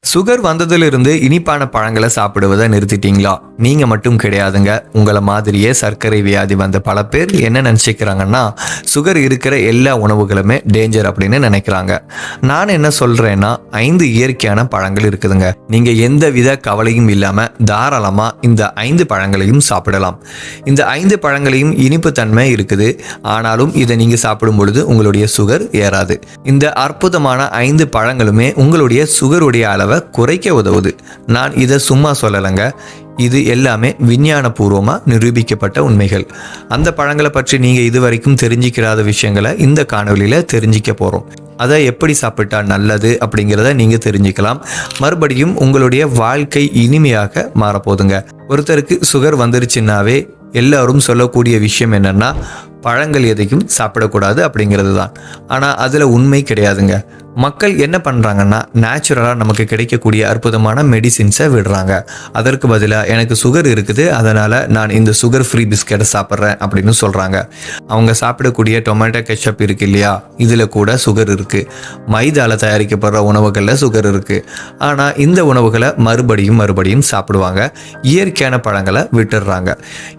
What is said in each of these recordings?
Sugar வந்ததிலிருந்து இனிப்பான பழங்களை சாப்பிடுவதை நிறுத்திட்டீங்களா? நீங்க மட்டும் கிடையாதுங்க. உங்களை மாதிரியே சர்க்கரை வியாதி வந்த பல பேர் என்ன நினச்சிக்கிறாங்கன்னா சுகர் இருக்கிற எல்லா உணவுகளுமே டேஞ்சர் அப்படின்னு நினைக்கிறாங்க. நான் என்ன சொல்றேன்னா ஐந்து இயற்கையான பழங்கள் இருக்குதுங்க. நீங்க எந்த வித கவலையும் இல்லாம தாராளமா இந்த ஐந்து பழங்களையும் சாப்பிடலாம். இந்த ஐந்து பழங்களையும் இனிப்பு தன்மை இருக்குது. ஆனாலும் இதை நீங்க சாப்பிடும் பொழுது உங்களுடைய சுகர் ஏறாது. இந்த அற்புதமான ஐந்து பழங்களுமே உங்களுடைய சுகருடைய அளவு குறைக்க உதவுது. நான் இதை சும்மா சொல்லலைங்க. இது எல்லாமே விஞ்ஞானபூர்வமாக நிரூபிக்கப்பட்ட உண்மைகள். அந்த பழங்களை பற்றி நீங்கள் இதுவரைக்கும் தெரிஞ்சிக்கிறாத விஷயங்களை இந்த காணொலியில் தெரிஞ்சிக்க போகிறோம் அதை எப்படி சாப்பிட்டா நல்லது அப்படிங்கிறத நீங்கள் தெரிஞ்சுக்கலாம். மறுபடியும் உங்களுடைய வாழ்க்கை இனிமையாக மாறப்போதுங்க ஒருத்தருக்கு சுகர் வந்துருச்சுன்னாவே எல்லாரும் சொல்லக்கூடிய விஷயம் என்னென்னா பழங்கள் எதையும் சாப்பிடக்கூடாது அப்படிங்கிறது தான். ஆனால் அதில் உண்மை கிடையாதுங்க. மக்கள் என்ன பண்ணுறாங்கன்னா நேச்சுரலாக நமக்கு கிடைக்கக்கூடிய அற்புதமான மெடிசின்ஸை விடுறாங்க. அதற்கு பதிலாக எனக்கு சுகர் இருக்குது அதனால் நான் இந்த சுகர் ஃப்ரீ பிஸ்கெட்டை சாப்பிட்றேன் அப்படின்னு சொல்கிறாங்க அவங்க சாப்பிடக்கூடிய டொமேட்டோ கெச்சப் இருக்கு இல்லையா? இதில் கூட சுகர் இருக்குது மைதால தயாரிக்கப்படுற உணவுகளில் சுகர் இருக்குது ஆனால் இந்த உணவுகளை மறுபடியும் மறுபடியும் சாப்பிடுவாங்க. இயற்கையான பழங்களை விட்டுடுறாங்க.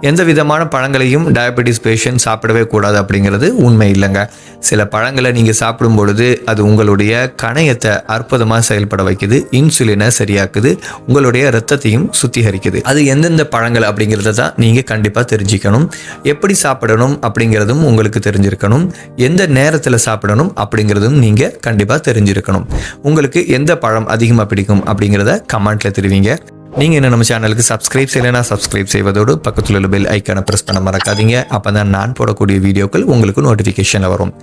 எந்த விதமான பழங்களையும் டயபெட்டிஸ் பேஷண்ட் சாப்பிடவே கூடாது அப்படிங்கிறது உண்மை இல்லைங்க. சில பழங்களை நீங்கள் சாப்பிடும் பொழுது அது உங்களுடைய கணையத்தை அற்புதமாக செயல்பட வைக்குது இன்சுலினை சரியாக்குது உங்களுடைய ரத்தத்தையும் சுத்திகரிக்குது. அது எந்தெந்த பழங்கள் அப்படிங்கிறத தான் நீங்கள் கண்டிப்பாக தெரிஞ்சுக்கணும். எப்படி சாப்பிடணும் அப்படிங்கிறதும் உங்களுக்கு தெரிஞ்சிருக்கணும். எந்த நேரத்தில் சாப்பிடணும் அப்படிங்கிறதும் நீங்கள் கண்டிப்பாக தெரிஞ்சிருக்கணும். உங்களுக்கு எந்த பழம் அதிகமாக பிடிக்கும் அப்படிங்கிறத கமெண்ட்டில் தெரிவிங்க. நீங்கள் இன்னும் நம்ம சேனலுக்கு சப்ஸ்கிரைப் செய்யலைன்னா சப்ஸ்கிரைப் செய்வதோடு பக்கத்தில் உள்ள பெல் ஐக்கானை ப்ரெஸ் பண்ண மறக்காதீங்க. அப்போ தான் நான் போடக்கூடிய வீடியோக்கள் உங்களுக்கு நோட்டிஃபிகேஷனில் வரும்.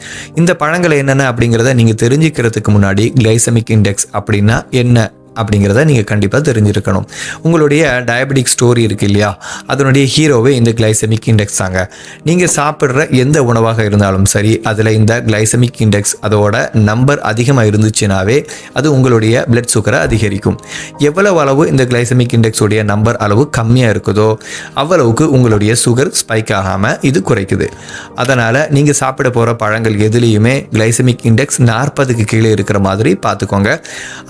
இந்த பழங்கள் என்னென்ன அப்படிங்கிறத நீங்கள் தெரிஞ்சுக்கிறதுக்கு முன்னாடி கிளைசமிக் இண்டெக்ஸ் அப்படின்னா என்ன? அப்படிங்கிறத நீங்கள் கண்டிப்பாக தெரிஞ்சிருக்கணும். உங்களுடைய டயபெட்டிக் ஸ்டோரி இருக்கு இல்லையா? அதனுடைய ஹீரோவே இந்த கிளைசமிக் இண்டெக்ஸ் தாங்க. நீங்கள் சாப்பிட்ற எந்த உணவாக இருந்தாலும் சரி அதில் இந்த கிளைசமிக் இண்டெக்ஸ் அதோட நம்பர் அதிகமாக இருந்துச்சுனாவே அது உங்களுடைய பிளட் சுகரை அதிகரிக்கும். எவ்வளவு அளவு இந்த கிளைசமிக் இண்டெக்ஸோடைய நம்பர் அளவு கம்மியாக இருக்குதோ அவ்வளவுக்கு உங்களுடைய சுகர் ஸ்பைக் ஆகாமல் இது குறைக்குது. அதனால் நீங்கள் சாப்பிட போகிற பழங்கள் எதுலேயுமே கிளைசமிக் இண்டெக்ஸ் நாற்பதுக்கு கீழே இருக்கிற மாதிரி பார்த்துக்கோங்க.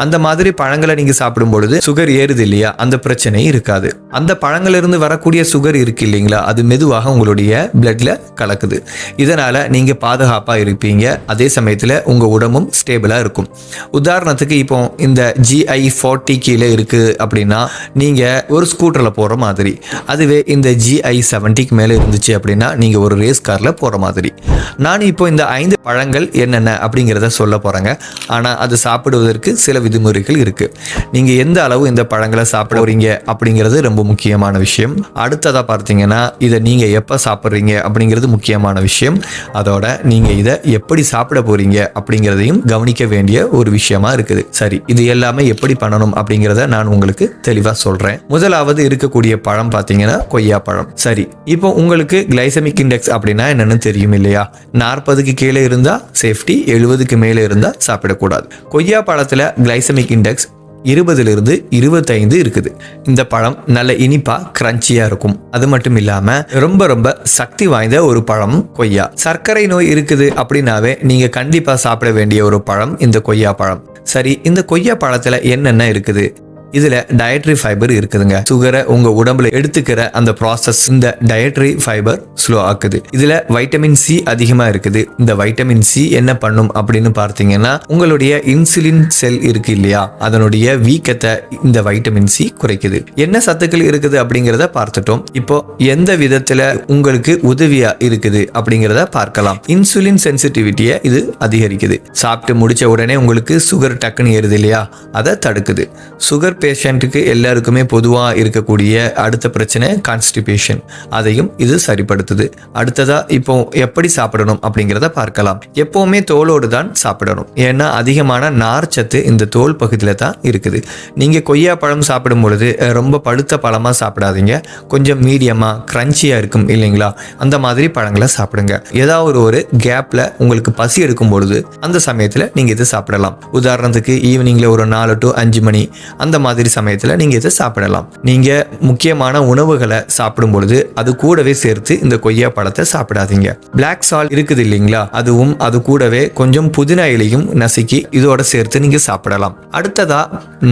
அந்த மாதிரி பழங்கள் நீங்கள் சாப்பிடும் பொழுது சுகர் ஏறுது இல்லையா? அந்த பிரச்சனை இருக்காது. அந்த பழங்களிலிருந்து வரக்கூடிய சுகர் இருக்கு இல்லைங்களா? அது மெதுவாக உங்களுடைய பிளட்ல கலக்குது. இதனால நீங்க பாதுகாப்பா இருப்பீங்க. அதே சமயத்தில் உங்க உடம்பும் ஸ்டேபிளா இருக்கும். உதாரணத்துக்கு இப்போ இந்த ஜிஐ ஃபார்ட்டி கீழே இருக்கு அப்படின்னா நீங்க ஒரு ஸ்கூட்டர்ல போற மாதிரி. அதுவே இந்த ஜிஐ செவன்ட்டிக்கு மேலே இருந்துச்சு அப்படின்னா நீங்க ஒரு ரேஸ் கார்ல போற மாதிரி. நான் இப்போ இந்த ஐந்து பழங்கள் என்னென்ன அப்படிங்கிறத சொல்ல போறேங்க. ஆனா அது சாப்பிடுவதற்கு சில விதிமுறைகள் இருக்கு. நீங்கள் எந்த அளவு இந்த பழங்களை சாப்பிட போறீங்க அப்படிங்கிறது ரொம்ப முக்கியமான விஷயம். அடுத்ததாக பார்த்தீங்கன்னா இதை நீங்கள் எப்போ சாப்பிட்றீங்க அப்படிங்கிறது முக்கியமான விஷயம். அதோட நீங்கள் இதை எப்படி சாப்பிட போறீங்க அப்படிங்கிறதையும் கவனிக்க வேண்டிய ஒரு விஷயமா இருக்குது. சரி இது எல்லாமே எப்படி பண்ணணும் அப்படிங்கிறத நான் உங்களுக்கு தெளிவாக சொல்கிறேன் முதலாவது இருக்கக்கூடிய பழம் பார்த்தீங்கன்னா கொய்யா பழம். சரி இப்போ உங்களுக்கு கிளைசமிக் இண்டெக்ஸ் அப்படின்னா என்னன்னு தெரியும் இல்லையா? நாற்பதுக்கு கீழே இருந்தால் சேஃப்டி எழுபதுக்கு மேலே இருந்தால் சாப்பிடக்கூடாது. கொய்யா பழத்தில் கிளைசமிக் இண்டெக்ஸ் இருபதுலேருந்து இருபத்தைந்து இருக்குது. இந்த பழம் நல்ல இனிப்பாக கிரன்ச்சியாக இருக்கும். அது மட்டும் இல்லாமல் ரொம்ப ரொம்ப சக்தி வாய்ந்த ஒரு பழம் கொய்யா. சர்க்கரை நோய் இருக்குது அப்படின்னாவே நீங்கள் கண்டிப்பாக சாப்பிட வேண்டிய ஒரு பழம் இந்த கொய்யா பழம். சரி இந்த கொய்யா பழத்தில் என்னென்ன இருக்குது? இதுல டயட்ரி ஃபைபர் இருக்குதுங்க. சுகரை உங்க உடம்புல எடுத்துக்கிற அந்த ப்ராசஸ் இந்த டயட்ரி ஃபைபர் ஸ்லோ ஆக்குது. இதுல வைட்டமின் சி அதிகமா இருக்குது. இந்த வைட்டமின் சி என்ன பண்ணும் அப்படின்னு பார்த்தீங்கன்னா உங்களுடைய இன்சுலின் செல் இருக்கு இல்லையா? அதனுடைய வீக்கத்தை இந்த வைட்டமின் சி குறைக்குது. என்ன சத்துக்கள் இருக்குது அப்படிங்கிறத பார்த்துட்டோம். இப்போ எந்த விதத்துல உங்களுக்கு உதவியா இருக்குது அப்படிங்கிறத பார்க்கலாம். இன்சுலின் சென்சிட்டிவிட்டியை இது அதிகரிக்குது. சாப்பிட்டு முடிச்ச உடனே உங்களுக்கு சுகர் டக்குன்னு ஏறுது இல்லையா? அதை தடுக்குது. சுகர் பேஷண்ட்டுக்கு எல்லாருக்குமே பொதுவாக இருக்கக்கூடிய அடுத்த பிரச்சனை கான்ஸ்டிபேஷன் அதையும் இது சரிப்படுத்துது. அடுத்ததா இப்போ எப்படி சாப்பிடணும் அப்படிங்கிறத பார்க்கலாம். எப்பவுமே தோலோடு தான் சாப்பிடணும். ஏன்னா அதிகமான நார்ச்சத்து இந்த தோல் பகுதியில் தான் இருக்குது. நீங்கள் கொய்யா பழம் சாப்பிடும் பொழுது ரொம்ப பழுத்த பழமாக சாப்பிடாதீங்க. கொஞ்சம் மீடியமாக க்ரன்ச்சியாக இருக்கும் இல்லைங்களா? அந்த மாதிரி பழங்களை சாப்பிடுங்க. ஏதாவது ஒரு கேப்பில் உங்களுக்கு பசி எடுக்கும் பொழுது அந்த சமயத்தில் நீங்கள் இது சாப்பிடலாம். உதாரணத்துக்கு ஈவினிங்கில் ஒரு நாலு டு அஞ்சு மணி அந்த மாதிரி மாதிரி சமயத்தில் நீங்கள் இதை சாப்பிடலாம். நீங்கள் முக்கியமான உணவுகளை சாப்பிடும் பொழுது அது கூடவே சேர்த்து இந்த கொய்யா பழத்தை சாப்பிடாதீங்க. பிளாக் சால் இருக்குது இல்லைங்களா? அதுவும் அது கூடவே கொஞ்சம் புதினா இலையும் நசுக்கி இதோட சேர்த்து நீங்கள் சாப்பிடலாம். அடுத்ததா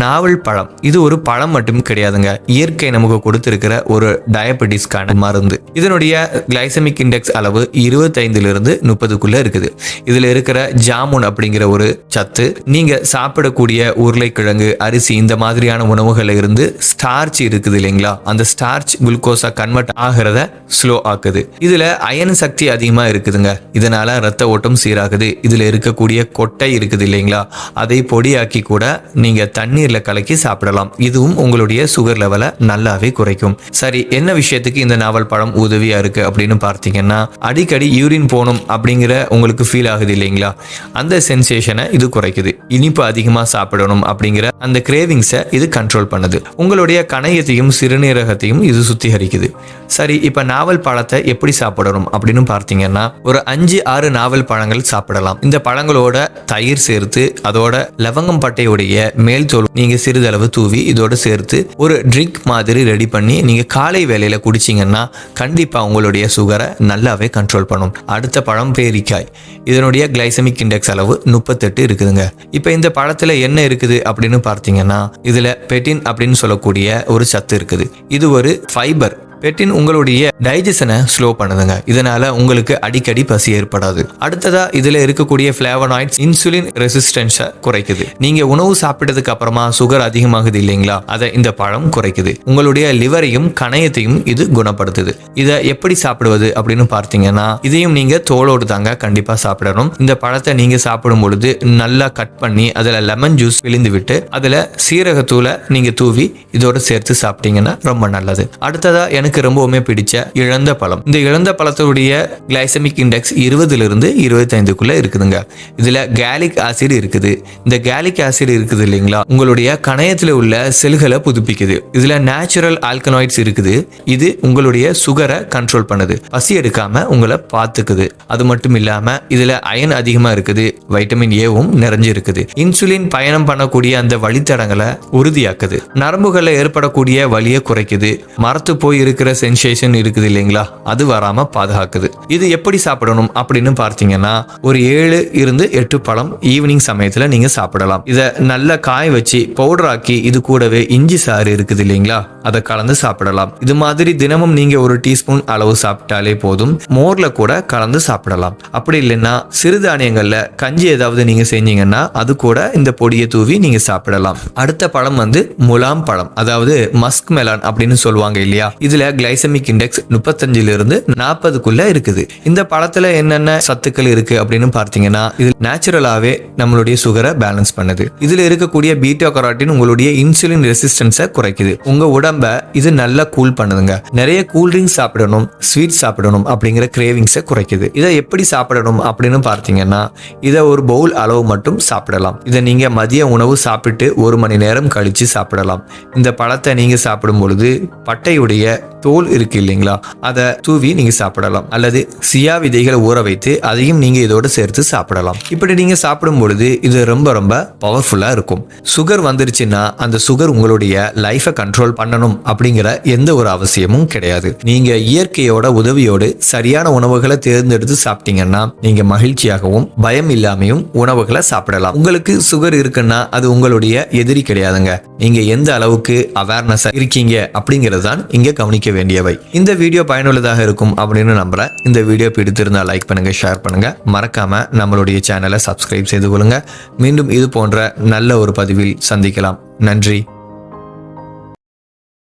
நாவல் பழம். இது ஒரு பழம் மட்டும் கிடையாதுங்க. இயற்கை நமக்கு கொடுத்திருக்கிற ஒரு டயபெட்டிஸ்க்கான மருந்து. இதனுடைய கிளைசமிக் இண்டெக்ஸ் அளவு இருபத்தைந்திலிருந்து முப்பதுக்குள்ள இருக்குது. இதுல இருக்கிற ஜாமுன் அப்படிங்கிற ஒரு சத்து நீங்க சாப்பிடக்கூடிய உருளைக்கிழங்கு அரிசி இந்த மாதிரி மாதிரியான உணவுகள்ல இருந்து ஸ்டார்ச் இருக்குது இல்லைங்களா? அந்த ஸ்டார்ச் குளுக்கோஸா கன்வெர்ட் ஆகிறத ஸ்லோ ஆக்குது. இதுல அயன் சக்தி அதிகமா இருக்குதுங்க. இதனால ரத்த ஓட்டம் சீராகுது. இதுல இருக்கக்கூடிய கொட்டை இருக்குது இல்லைங்களா? அதை பொடியாக்கி கூட நீங்க தண்ணீர்ல கலக்கி சாப்பிடலாம். இதுவும் உங்களுடைய சுகர் லெவலை நல்லாவே குறைக்கும். சரி என்ன விஷயத்துக்கு இந்த நாவல் பழம் உதவியா இருக்கு அப்படின்னு பார்த்தீங்கன்னா அடிக்கடி யூரின் போகணும் அப்படிங்கிற உங்களுக்கு ஃபீல் ஆகுது இல்லைங்களா? அந்த சென்சேஷனை இது குறைக்குது. இனிப்பு அதிகமா சாப்பிடணும் அப்படிங்கிற அந்த கிரேவிங்ஸை இது கண்ட்ரோல் பண்ணுது. உங்களுடைய கணையத்தையும் சிறுநீரகத்தையும் இது சுத்திகரிக்குது. சரி இப்போ நாவல் பழத்தை எப்படி சாப்பிடணும் அப்படின்னு பார்த்தீங்கன்னா ஒரு அஞ்சு ஆறு நாவல் பழங்கள் சாப்பிடலாம். இந்த பழங்களோட தயிர் சேர்த்து அதோட லவங்கம் பட்டையுடைய மேல் தோல் நீங்க சிறிதளவு தூவி இதோட சேர்த்து ஒரு ட்ரிங்க் மாதிரி ரெடி பண்ணி நீங்க காலை வேலையில குடிச்சீங்கன்னா கண்டிப்பா உங்களுடைய சுகரை நல்லாவே கண்ட்ரோல் பண்ணும். அடுத்த பழம் பேரிக்காய். இதனுடைய கிளைசமிக் இண்டெக்ஸ் அளவு முப்பத்தெட்டு இருக்குதுங்க. இப்போ இந்த பழத்துல என்ன இருக்குது அப்படின்னு பார்த்தீங்கன்னா இதுல பெட்டின் அப்படின்னு சொல்லக்கூடிய ஒரு சத்து இருக்குது. இது ஒரு ஃபைபர் பெட்டின் உங்களுடைய டைஜஷனை ஸ்லோ பண்ணுதுங்க. இதனால உங்களுக்கு அடிக்கடி பசி ஏற்படாது. அடுத்ததா இதுல இருக்கக்கூடிய பிளேவனாய்ட்ஸ் இன்சுலின் ரெசிஸ்டன்ஸை குறைக்குது. நீங்க உணவு சாப்பிட்டதுக்கு அப்புறமா சுகர் அதிகமாகுது இல்லைங்களா? அதை இந்த பழம் குறைக்குது. உங்களுடைய லிவரையும் கணையத்தையும் இது குணப்படுத்துது. இதை எப்படி சாப்பிடுவது அப்படின்னு பார்த்தீங்கன்னா இதையும் நீங்க தோலோடு தாங்க கண்டிப்பா சாப்பிடணும். இந்த பழத்தை நீங்க சாப்பிடும் பொழுது நல்லா கட் பண்ணி அதுல லெமன் ஜூஸ் விழுந்து விட்டு அதுல சீரகத்தூளை நீங்க தூவி இதோட சேர்த்து சாப்பிட்டீங்கன்னா ரொம்ப நல்லது. அடுத்ததா எனக்கு ரொம்பவுமே பிடிச்ச இழந்த பழம். இந்த இழந்த பழத்துடைய கிளைசமிக் இண்டெக்ஸ் இருபதுல இருந்து இருபத்தைந்துக்குள்ள இருக்குதுங்க. இதுல கேலிக் ஆசிட் இருக்குது. இந்த கேலிக் ஆசிட் இருக்குது இல்லைங்களா? உங்களுடைய கணையத்துல உள்ள செல்களை புதுப்பிக்குது. இதுல நேச்சுரல் ஆல்கனாய்ட்ஸ் இருக்குது. இது உங்களுடைய சுகரை கண்ட்ரோல் பண்ணுது. பசி எடுக்காம உங்களை பார்த்துக்குது. அது மட்டும் இல்லாம இதுல அயன் அதிகமா இருக்குது. வைட்டமின் ஏவும் நிறைஞ்சு இருக்குது இன்சுலின் பயணம் பண்ணக்கூடிய அந்த வழித்தடங்களை உறுதியாக்குது. நரம்புகளில் ஏற்படக்கூடிய வலியை குறைக்குது. மரத்து போய் இருக்கிற இருக்கிற சென்சேஷன் இருக்குது இல்லைங்களா? அது வராமல் பாதுகாக்குது. இது எப்படி சாப்பிடணும் அப்படின்னு பார்த்தீங்கன்னா ஒரு ஏழு இருந்து எட்டு பழம் ஈவினிங் சமயத்தில் நீங்கள் சாப்பிடலாம். இதை நல்லா காய வச்சு பவுடர் ஆக்கி இது கூடவே இஞ்சி சாறு இருக்குது இல்லைங்களா? அதை கலந்து சாப்பிடலாம். இது மாதிரி தினமும் நீங்கள் ஒரு டீஸ்பூன் அளவு சாப்பிட்டாலே போதும். மோரில் கூட கலந்து சாப்பிடலாம். அப்படி இல்லைன்னா சிறுதானியங்களில் கஞ்சி ஏதாவது நீங்கள் செஞ்சீங்கன்னா அது கூட இந்த பொடியை தூவி நீங்கள் சாப்பிடலாம். அடுத்த பழம் வந்து முலாம் பழம் அதாவது மஸ்க் மெலான் அப்படின்னு சொல்லுவாங்க இல்லையா? இதுல கிளைசமிக் இண்டெக்ஸ் முப்பத்தஞ்சுல இருந்து நாற்பதுக்குள்ள இருக்குது. இந்த பழத்துல என்னென்ன சத்துக்கள் இருக்கு அப்படின்னு பார்த்தீங்கன்னா இது நேச்சுரலாவே நம்மளுடைய சுகரை பேலன்ஸ் பண்ணுது. இதுல இருக்கக்கூடிய பீட்டா கராட்டின் உங்களுடைய இன்சுலின் ரெசிஸ்டன்ஸை குறைக்குது. உங்க உடம்ப இது நல்லா கூல் பண்ணுதுங்க. நிறைய கூல் ட்ரிங்க்ஸ் சாப்பிடணும் ஸ்வீட் சாப்பிடணும் அப்படிங்கிற கிரேவிங்ஸை குறைக்குது. இதை எப்படி சாப்பிடணும் அப்படின்னு பார்த்தீங்கன்னா இதை ஒரு பவுல் அளவு மட்டும் சாப்பிடலாம். இதை நீங்க மதிய உணவு சாப்பிட்டு ஒரு மணி நேரம் கழிச்சு சாப்பிடலாம். இந்த பழத்தை நீங்க சாப்பிடும் பொழுது பட்டையுடைய தோல் இருக்கு இல்லைங்களா? அதை தூவி நீங்க சாப்பிடலாம். அல்லது சியா விதைகளை ஊற வைத்து அதையும் நீங்க இதோட சேர்த்து சாப்பிடலாம். இப்படி நீங்க சாப்பிடும் பொழுது இது ரொம்ப ரொம்ப பவர்ஃபுல்லா இருக்கும். சுகர் வந்துருச்சுன்னா அந்த சுகர் உங்களுடைய லைஃபை கண்ட்ரோல் பண்ணணும் அப்படிங்கிற எந்த ஒரு அவசியமும் கிடையாது. நீங்க இயற்கையோட உதவியோடு சரியான உணவுகளை தேர்ந்தெடுத்து சாப்பிட்டீங்கன்னா நீங்க மகிழ்ச்சியாகவும் பயம் இல்லாமையும் உணவுகளை சாப்பிடலாம். உங்களுக்கு சுகர் இருக்குன்னா அது உங்களுடைய எதிரி கிடையாதுங்க. நீங்க எந்த அளவுக்கு அவேர்னஸ் இருக்கீங்க அப்படிங்கிறது தான் இங்க கவனிக்க வேண்டியவை. இந்த வீடியோ பயனுள்ளதாக இருக்கும் அப்படின்னு நம்புறேன். இந்த வீடியோ பிடித்திருந்தா லைக் பண்ணுங்க ஷேர் பண்ணுங்க. மறக்காம நம்மளுடைய சேனலை சப்ஸ்கிரைப் செய்து கொள்ளுங்க. மீண்டும் இது போன்ற நல்ல ஒரு பதிவில் சந்திக்கலாம். நன்றி.